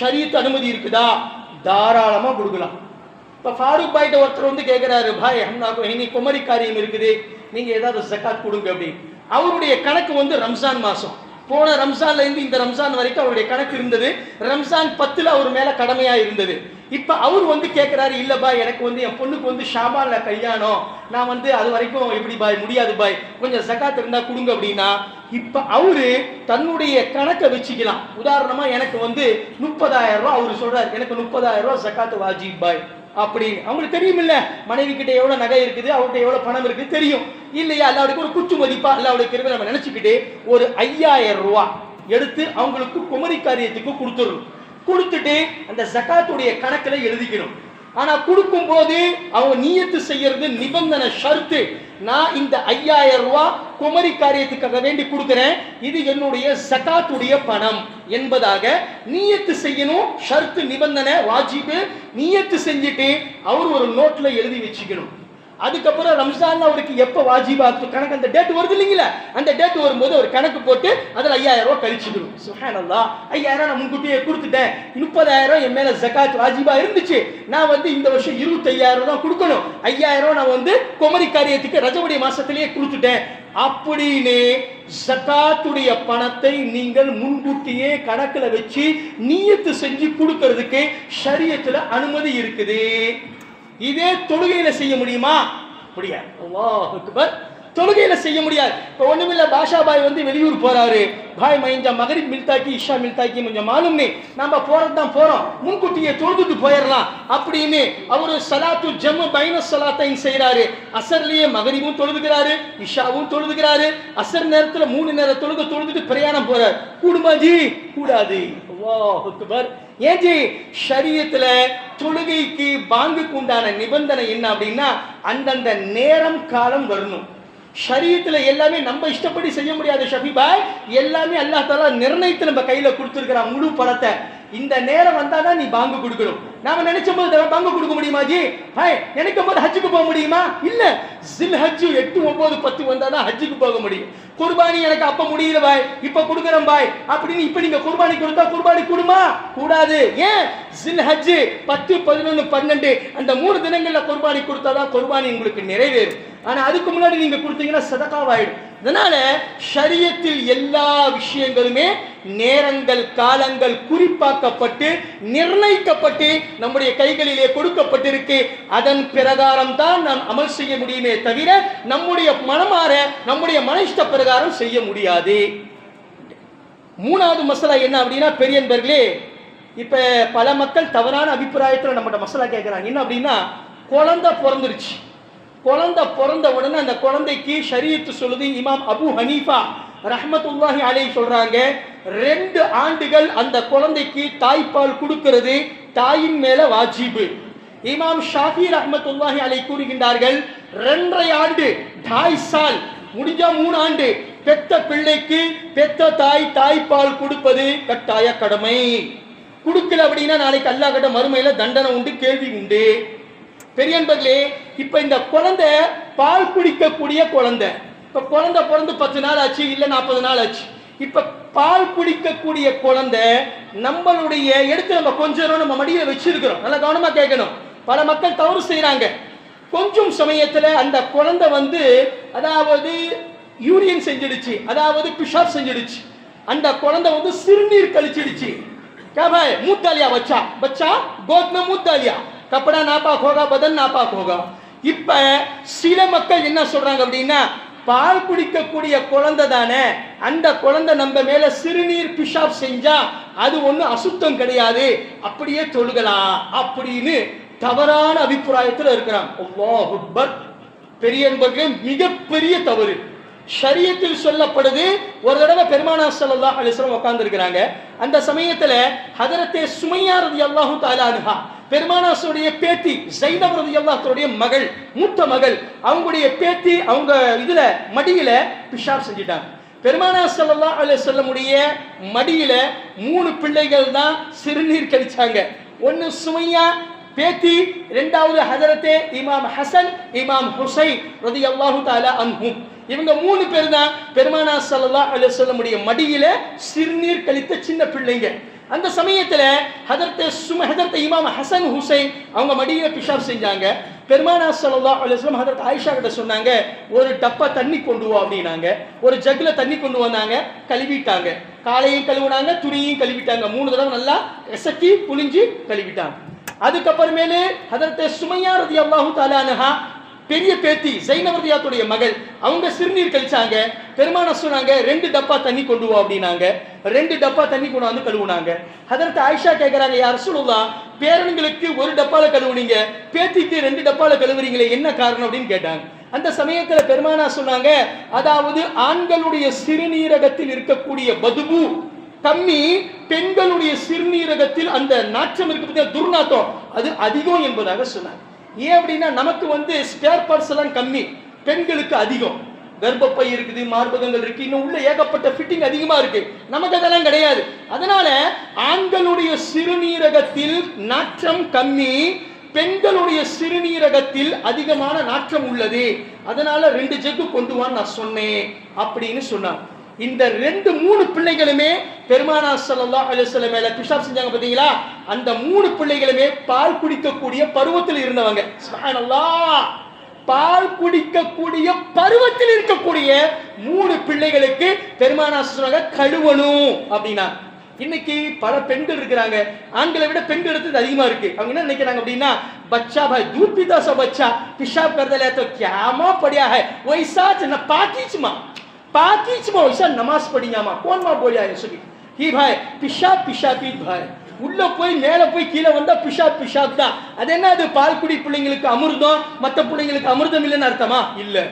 ஷரீத் அனுமதி இருக்குதா? தாராளமா கொடுக்கலாம். இப்ப ஃபாரூக் பாய்ட்ட ஒருத்தர் வந்து கேட்கிறாரு பாய் ஹம்னாக்கு இன்னைக்கு குமரி காரியம் இருக்குது. நீங்க ஏதாவது சக்காத் கொடுங்க அப்படின்னு. அவருடைய கணக்கு வந்து ரம்சான் மாசம். போன ரம்சான்ல இருந்து இந்த ரம்சான் வரைக்கும் அவருடைய கணக்கு இருந்தது. ரம்சான் பத்துல அவர் மேல கடமையா இருந்தது. இப்ப அவர் வந்து கேட்கிறாரு இல்லப்பா எனக்கு வந்து என் பொண்ணுக்கு வந்து ஷாபான்ல கல்யாணம். நான் வந்து அது வரைக்கும் எப்படி பாய் முடியாது பாய். கொஞ்சம் சகாத்து இருந்தா கொடுங்க அப்படின்னா. இப்ப அவரு தன்னுடைய கணக்கை வச்சுக்கலாம். உதாரணமா எனக்கு வந்து முப்பதாயிரம் ரூபாய் அவரு சொல்றாரு எனக்கு முப்பதாயிரம் ரூபாய் ஜக்காத் வாஜிப் பாய். அப்படின்னு. அவங்களுக்கு தெரியும் இல்ல மனைவி கிட்ட எவ்வளவு நகை இருக்குது அவர்கிட்ட எவ்வளவு பணம் இருக்குது தெரியும். இல்லையா? அல்லாவுக்கு ஒரு குச்சி மதிப்பா அல்லாவுடைய கிருபை நம்ம நினைச்சுக்கிட்டு ஒரு ஐயாயிரம் ரூபா எடுத்து அவங்களுக்கு குமரி காரியத்துக்கு கொடுத்துடணும். கொடுத்துட்டு அந்த ஜக்காத்துடைய கணக்கில் எழுதிக்கணும். ஆனா கொடுக்கும்போது அவங்க நீயத்து செய்யறது நிபந்தனை ஷர்த்து. நான் இந்த ஐயாயிரம் ரூபா குமரி காரியத்துக்காக வேண்டி கொடுக்குறேன். இது என்னுடைய சகாத்துடைய பணம் என்பதாக நீயத்து செய்யணும் ஷர்த்து நிபந்தனை வாஜிபு நீயத்து செஞ்சுட்டு அவர் ஒரு நோட்ல எழுதி வச்சுக்கணும். அதுக்கப்புறம் ரம்ஜான் அவருக்கு எப்போ வாஜிபாத்து கணக்கு அந்த டேட் வருது இல்லைங்களா அந்த டேட் வரும்போது ஒரு கணக்கு போட்டு அதில் ஐயாயிரம் ரூபா கழிச்சுக்கணும் சுஹானல்லா ஐயாயிரம் நான் முன்கூட்டியே கொடுத்துட்டேன். முப்பதாயிரம் என் மேல ஜக்காத் வாஜிபா இருந்துச்சு. நான் வந்து இந்த வருஷம் இருபத்தையாயிரம் தான் கொடுக்கணும். ஐயாயிரம் நான் வந்து குமரி காரியத்துக்கு ரஜபடி மாசத்திலேயே கொடுத்துட்டேன். அப்படின்னு ஜக்காத்துடைய பணத்தை நீங்கள் முன்கூட்டியே கணக்கில் வச்சு நீயத்து செஞ்சு கொடுக்கறதுக்கு சரியத்தில் அனுமதி இருக்குது. இதே தொழுகையில செய்ய முடியுமா? முடியாது. தொழுகையில செய்ய முடியாது. இப்போ ஒண்ணுமில்ல பாஷா பாய் வந்து வெளியூர் போறாரு. பாய் மைஞ்சா மகரிப் மில்தாக்கி இஷா மில்தாக்கி கொஞ்சம் மாலும்னே நம்ம போறது தான் போறோம். முன்கூட்டியே தொழுதுட்டு போயிடலாம் அப்படின்னு அவரு சலாத்து ஜம்மு பைன சலாத்தையும் செய்யறாரு அசர்லயே மகரிபும் தொழுதுகிறாரு இஷாவும் தொழுதுகிறாரு அசர் நேரத்துல மூணு நேரம் தொழுக தொழுதுட்டு பிரயாணம் போறாரு. கூடுமா ஜி? கூடாது. ஏன் ஜி? ஷரியத்துல தொழுகைக்கு பாங்குக்கு உண்டான நிபந்தனை என்ன அப்படின்னா அந்தந்த நேரம் காலம் வரணும். சரீரத்தில் எல்லாமே நம்ம இஷ்டப்படி செய்ய முடியாது ஷபிபாய் எல்லாமே அல்லா தாலா நிர்ணயித்து நம்ம கையில் கொடுத்துருக்கிறான் முழு படத்தை இந்த நேரம் வந்தாதான் நீ பாங்கு கொடுக்கணும். நாம நினைச்சும் போது பாங்கு கொடுக்க முடியுமா ஜி? ஹாய் நினைக்கும் போது ஹஜ்ஜுக்கு போக முடியுமா? இல்ல. ஜில் ஹஜ்ஜு எட்டு ஒன்பது பத்து வந்தாதான் ஹஜ்ஜுக்கு போக முடியும். குர்பானி எனக்கு அப்ப முடியல பாய். இப்ப கொடுக்குறேன் பாய். அப்படின்னு இப்ப நீங்க குர்பானி கொடுத்தா குர்பானி கொடுமா? கூடாது. ஏன்? ஜில் ஹஜ்ஜு பத்து பதினொன்று பன்னெண்டு அந்த மூணு தினங்கள்ல குர்பானி கொடுத்தாதான் குர்பானி உங்களுக்கு நிறைவேறும். ஆனா அதுக்கு முன்னாடி நீங்க கொடுத்தீங்கன்னா சதகாவாயிடும் அதனால ஷரியத்தில் எல்லா விஷயங்களுமே நேரங்கள் காலங்கள் குறிப்பாக்கப்பட்டு நிர்ணயிக்கப்பட்டு நம்முடைய கைகளிலே கொடுக்கப்பட்டிருக்கு. அதன் பிரகாரம் தான் நாம் அமல் செய்ய முடியுமே தவிர நம்முடைய மனமாற நம்முடைய மன இஷ்ட பிரகாரம் செய்ய முடியாது. மூணாவது மசாலா என்ன அப்படின்னா பெரியன்பர்களே இப்ப பல மக்கள் தவறான அபிப்பிராயத்தில் நம்மகிட்ட மசாலா கேட்குறாங்க என்ன அப்படின்னா குழந்தை பிறந்துருச்சு. குழந்தை பிறந்த உடனே அந்த குழந்தைக்கு ஷரியத்து சொல்லுது இமாம் அபு ஹனீஃபா. ரஹமத்துல்லாஹி அலை சொல்றாங்க ரெண்டு ஆண்டுகள் அந்த குழந்தைக்கு தாய்ப்பால் கொடுக்கிறது தாயின் மேல வாஜிபு. இமாம் ஷாஃபி ரஹமத்துல்லாஹி அலை கூறுகின்றார்கள் ரெண்டரை ஆண்டு தாய் சால் முடிஞ்சா மூணு ஆண்டு பெத்த பிள்ளைக்கு பெத்த தாய் தாய்ப்பால் கொடுப்பது கட்டாய கடமை. கொடுக்கல அப்படின்னா நாளைக்கு அல்லாஹ் கிட்ட மறுமையில தண்டனை உண்டு கேள்வி உண்டு. பெரிய இப்போ இந்த குழந்தை பால் குடிக்கக்கூடிய குழந்தை. இப்போ குழந்தை பிறந்து பத்து நாள் ஆச்சு இல்லை நாற்பது நாள் ஆச்சு. இப்போ பால் குடிக்கக்கூடிய குழந்தை நம்மளுடைய எடுத்து நம்ம கொஞ்சம் நம்ம மடியில் வச்சிருக்கிறோம். நல்லா கவனமாக கேட்கணும். பல மக்கள் தவறு செய்கிறாங்க கொஞ்சம் சமயத்தில் அந்த குழந்தை வந்து அதாவது யூரியன் செஞ்சிடுச்சு அதாவது பிஷாப் செஞ்சிடுச்சு. அந்த குழந்தை வந்து சிறுநீர் கழிச்சிடுச்சு. மூத்தாலியா வச்சா வச்சா கோத்ம மூத்தாலியா? கப்படா நாப்பாக் ஹோகா பதன் நாப்பாக் ஹோகா இப்போ சில மக்கள் என்ன சொல்கிறாங்க அப்படின்னா பால் குடிக்கக்கூடிய குழந்தை தானே அந்த குழந்தை நம்ம மேலே சிறுநீர் பிஷாப் செஞ்சால் அது ஒன்றும் அசுத்தம் கிடையாது. அப்படியே தொழுகலாம் அப்படின்னு தவறான அபிப்பிராயத்தில் இருக்கிறான். பெரிய என்பது மிகப்பெரிய தவறு. ஷரியத்தில் சொல்லப்படுது ஒரு தடவை பெருமானா சல்லா அலிஸ்லாம் உட்கார்ந்துருக்கிறாங்க. அந்த சமயத்தில் ஹதரத்தை சுமையாரதி அல்லாஹும் தாலானுகா பெருமானாசுடைய பேத்தி ஜைனப் ரலியல்லாஹுடைய மகள் மூத்த மகள் அவங்களுடைய பேத்தி அவங்க இதுல மடியில பிஷாப் செஞ்சிட்டாங்க. பெருமானா ஸல்லல்லாஹு சொல்ல முடிய மடியில மூணு பிள்ளைகள் தான் சிறுநீர் கழிச்சாங்க ஒன்னு சுமையா பேத்தி ரெண்டாவது ஹதரத்தே இமாம் ஹசன் இமாம் ஹுசைன் ரலியல்லாஹு தாலா அன்ஹும் இவங்க மூணு பேர் தான் பெருமானா சல்லா அலைஹி வஸல்லமுடைய மடியில சிறுநீர் கழித்த சின்ன பிள்ளைங்க. அந்த சமயத்துல ஹதரத்தே சும ஹதரத்தே இமாம் ஹசன் ஹுசைன் அவங்க மடியில் பிஷாப் செஞ்சாங்க. பெருமானா ஸல்லல்லாஹு அலுவலம் ஹதரத் ஆயிஷா கிட்ட சொன்னாங்க ஒரு டப்பா தண்ணி கொண்டு வா அப்படின்னாங்க. ஒரு ஜக்ல தண்ணி கொண்டு வந்தாங்க கழுவிட்டாங்க. காலையும் கழுவுனாங்க துணியும் கழுவிட்டாங்க. மூணு தடவை நல்லா எசக்கி புளிஞ்சு கழுவிட்டாங்க. அதுக்கப்புறமேலு ஹதரத்தை சுமையா ரதி அல்லாஹு தாலானஹா பெரிய பேத்தி ஜெயினவர்தியாத்துடைய மகள். அவங்க சிறுநீர் கழிச்சாங்க. பெருமான சொன்னாங்க ரெண்டு டப்பா தண்ணி கொண்டு வா அப்படின்னாங்க. ரெண்டு டப்பா தண்ணி கொண்டு வந்து கழுவுனாங்க. அதற்கு ஆயிஷா கேட்கறாங்க யார் சொல்லுவா பேரனுங்களுக்கு ஒரு டப்பால கழுவுனீங்க. பேத்திக்கு ரெண்டு டப்பால கழுவுறீங்களே என்ன காரணம்? அப்படின்னு கேட்டாங்க. அந்த சமயத்துல பெருமானா சொன்னாங்க அதாவது ஆண்களுடைய சிறுநீரகத்தில் இருக்கக்கூடிய பதுபு கம்மி பெண்களுடைய சிறுநீரகத்தில் அந்த நாற்றம் இருக்கு துர்நாற்றம். அது அதிகம் என்பதாக சொன்னாங்க. ஏன் அப்படின்னா நமக்கு வந்து ஸ்பேர் பார்ட்ஸ் எல்லாம் கம்மி. பெண்களுக்கு அதிகம். கர்ப்பப்பை இருக்குது மார்பகங்கள் இருக்கு இன்னும் உள்ள ஏகப்பட்ட ஃபிட்டிங் அதிகமா இருக்கு. நமக்கு அதெல்லாம் கிடையாது. அதனால ஆண்களுடைய சிறுநீரகத்தில் நாற்றம் கம்மி பெண்களுடைய சிறுநீரகத்தில் அதிகமான நாற்றம் உள்ளது. அதனால ரெண்டு ஜெக்கு கொண்டு வான்னு நான் சொன்னேன் அப்படின்னு சொன்னான் இந்த ரெண்டு மூணு பிள்ளைகளுமே பெருமானா ஸல்லல்லாஹு அலைஹி வஸல்லம் மேல பிஷாப் செஞ்சாங்க பாத்தீங்களா அந்த மூணு பிள்ளைகளுமே பால் குடிக்கக்கூடிய பருவத்தில் இருந்தவங்க சுப்ஹானல்லாஹ் பால் குடிக்கக்கூடிய பருவத்தில் இருக்கக்கூடிய மூணு பிள்ளைகளுக்கு பெருமானா சொன்னாங்க கழுவணும் அப்படின்னா இன்னைக்கு பல பெண்கள் இருக்கிறாங்க ஆண்களை விட பெண்கள் எடுத்தது அதிகமா இருக்கு அவங்க என்ன நினைக்கிறாங்க அப்படின்னா बच्चा भाई दूध पीता सा बच्चा पेशाब कर दे तो क्या माँ पड़िया है वैसा न पाकीच माँ પાંત્રીસમાં ઈશાન નમાઝ પડી આમાં કોણમાં બોલ્યા એ સુધી ಈ ಭಾಯ್ ಪಿಶಾಬ್ ಪಿಶಾಬಿದ್ ಭಾಯ್ உள்ளே போய் மேலே போய் கீழே வந்தால் பிஷா பிஷாப் தான் அது என்ன அது பால்குடி பிள்ளைங்களுக்கு அமிர்தம் மற்ற பிள்ளைங்களுக்கு அமிர்தம் இல்லைன்னு அர்த்தமா இல்லை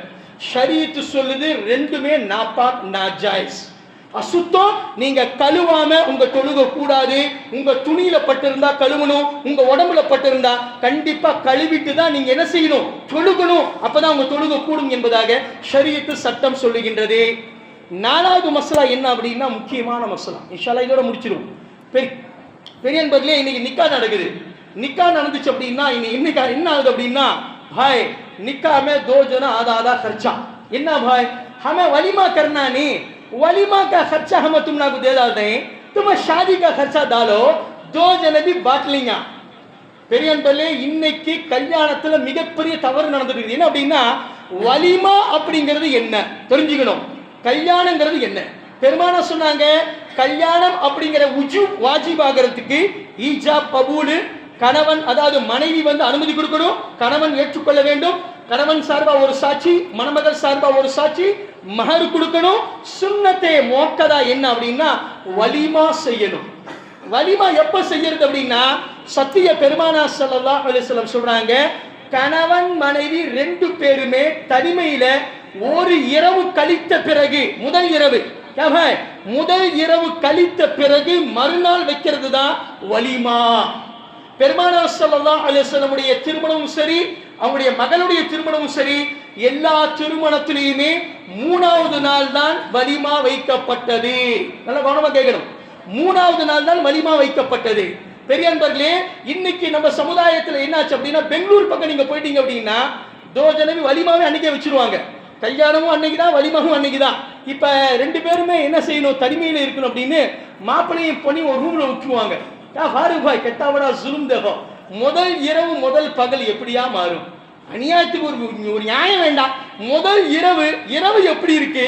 ஷரீத்து சொல்லுது ரெண்டுமே நாபாக் நாஜாய்ஸ் அசுத்தம் நீங்க கழுவாம உங்க தொழுக கூடாது. உங்க துணியில பட்டிருந்தா கழுவணும் உங்க உடம்புல பட்டிருந்தா கண்டிப்பா கழுவிட்டு தான் நீங்க என்ன செய்யணும்? தொழுகணும். அப்பதான் உங்க தொழுக கூடும் என்பதாக ஷரியத்து சட்டம் சொல்லுகின்றது. நாலாவது மசாலா என்ன அப்படின்னா முக்கியமான மசாலா. இன்ஷாலா இதோட முடிச்சிடும் பெரிய என்பதுலேயே இன்னைக்கு நிக்கா நடக்குது. நிக்கா நடந்துச்சு அப்படின்னா இன்னைக்கு என்ன ஆகுது அப்படின்னா பாய் நிக்காமே தோ ஜனா ஆதா ஆதா கர்ச்சா. என்ன பாய்? ஹம வலிமா கர்ணா நீ? वलीमा का खर्चा हम तुम ना को दे डालते हैं तुम शादी का खर्चा डालो दो जने भी बांट लेंगे பெரியன்பர்களே இன்னைக்கு கல்யாணத்துல மிகப்பெரிய தவறு நடந்துட்டு இருக்குது என்ன அப்படின்னா வலிமா அப்படிங்கிறது என்ன தெரிஞ்சுக்கணும் கல்யாணங்கிறது என்ன பெருமானா சொன்னாங்க கல்யாணம் அப்படிங்கிற உஜு வாஜிப் ஆகிறதுக்கு ஈஜா பபூலு கணவன் அதாவது மனைவி வந்து அனுமதி கொடுக்கணும் கணவன் ஏற்றுக்கொள்ள வேண்டும் கணவன் சார்பா ஒரு சாட்சி மணமகள் சார்பா ஒரு சாட்சி மகர் கொடுக்கணும் சுண்ணத்தை மோக்கதா என்ன அப்படின்னா வலிமா செய்யணும். வலிமா எப்ப செய்யறது அப்படின்னா சத்திய பெருமானா சல்லா அலிஸ்லம் சொல்றாங்க கணவன் மனைவி ரெண்டு பேருமே தனிமையில ஒரு இரவு கழித்த பிறகு முதல் இரவு முதல் இரவு கழித்த பிறகு மறுநாள் வைக்கிறது தான் வலிமா. பெருமானா சல்லா அலைஹி திருமணமும் சரி அவருடைய மகளுடைய திருமணமும் சரி எல்லா திருமணத்திலையுமே மூணாவது நாள் தான் வலிமா வைக்கப்பட்டது. நல்லா கவனமா கேட்கணும். மூணாவது நாள் தான் வலிமா வைக்கப்பட்டது. பெரிய அன்பர்களே இன்னைக்கு நம்ம சமுதாயத்தில் என்னாச்சு அப்படின்னா பெங்களூர் பக்கம் நீங்க போயிட்டீங்க அப்படின்னா தோஜனவி வலிமாவே அன்னைக்கே வச்சிருவாங்க. கல்யாணமும் அன்னைக்கு தான் வலிமாவும் அன்னைக்கு தான் இப்ப ரெண்டு பேருமே என்ன செய்யணும்? தனிமையில இருக்கணும் அப்படின்னு மாப்பிள்ளையும் பண்ணி ஒரு ரூம்ல விட்டுருவாங்க. ஃபாரூக் பாய் கெட்டாவடா ஜுலும் தேகம் முதல் இரவு முதல் பகல் எப்படியா மாறும் அநியாயத்துக்கு ஒரு ஒரு நியாயம் வேண்டாம் முதல் இரவு இரவு எப்படி இருக்கு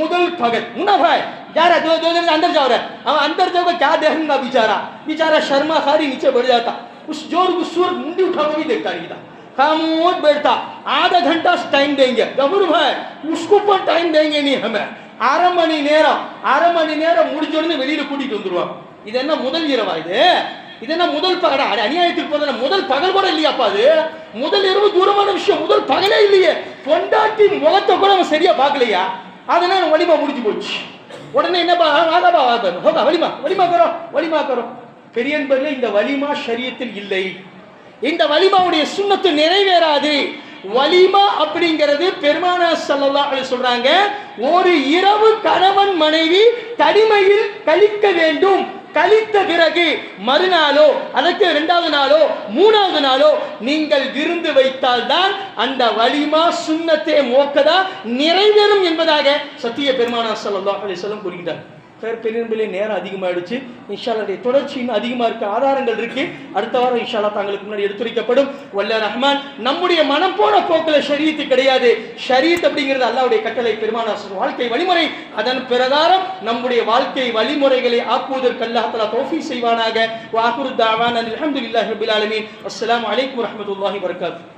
முதல் பகல் मुन्ना भाई जा रहा दो दो दिन अंदर जाओ रहा अब अंदर जाओगे क्या देखेगा बेचारा बेचारा शर्मा खारी नीचे बढ़ जाता उस जोर उस सूर मुंडी उठा के भी देखता नहीं था खामोश बैठता आधा घंटा टाइम देंगे गबरू भाई उसको पर टाइम देंगे नहीं हमें அரை மணி நேரம் அரை மணி நேரம் முடிஞ்ச உடனே வெளியில கூட்டிட்டு வந்துருவாங்க இது என்ன முதல் இரவா இது? இது என்ன முதல் பகடா அட அநியாயத்துக்கு போதும் முதல் பகல் கூட இல்லையாப்பா அது? முதல் இரவு தூரமான விஷயம் முதல் பகலே இல்லையே. பொண்டாட்டி முகத்தை கூட அவன் சரியா பார்க்கலையா? அதனால வலிமா முடிஞ்சு போச்சு. உடனே என்னப்பா? வாதாபா வாதா வலிமா வலிமா கரோ வலிமா கரோ பெரிய இந்த வலிமா சரியத்தில் இல்லை. இந்த வலிமாவுடைய சுண்ணத்து நிறைவேறாது. வலிமா அப்படிங்கிறது பெருமானா சல்லா சொல்றாங்க ஒரு இரவு கணவன் மனைவி தனிமையில் கழிக்க வேண்டும். கழித்த பிறகு மறுநாளோ அதற்கு இரண்டாவது நாளோ மூணாவது நாளோ நீங்கள் விருந்து வைத்தால் தான் அந்த வலிமா சுண்ணத்தே மோக்கதா நிறைவேறும் என்பதாக சத்திய பெருமானா சொல்லலாம் அப்படி சொல்லும் கூறுகிறார் சார் நேரம் அதிகமாயிடுச்சு. இன்ஷால்லாடைய தொடர்ச்சி இன்னும் அதிகமாக இருக்க ஆதாரங்கள் இருக்கு. அடுத்த வாரம் இன்ஷாலா தாங்களுக்கு முன்னாடி எடுத்துரைக்கப்படும். வல்ல ரஹ்மான் நம்முடைய மனம் போன போக்கில் ஷரீத்து கிடையாது. ஷரீத் அப்படிங்கிறது அல்லாவுடைய கட்டளை பெருமான வாழ்க்கை வழிமுறை. அதன் பிரகாரம் நம்முடைய வாழ்க்கை வழிமுறைகளை ஆக்குவதற்கு அல்லாஹ் தோஃபி செய்வானாக. வாகுரு தாவான் அல்ஹம்துலில்லாஹி ரபில் அலமின் அஸ்லாம் அலைக்கும் வரமத்துல்லாஹி வரகாத்து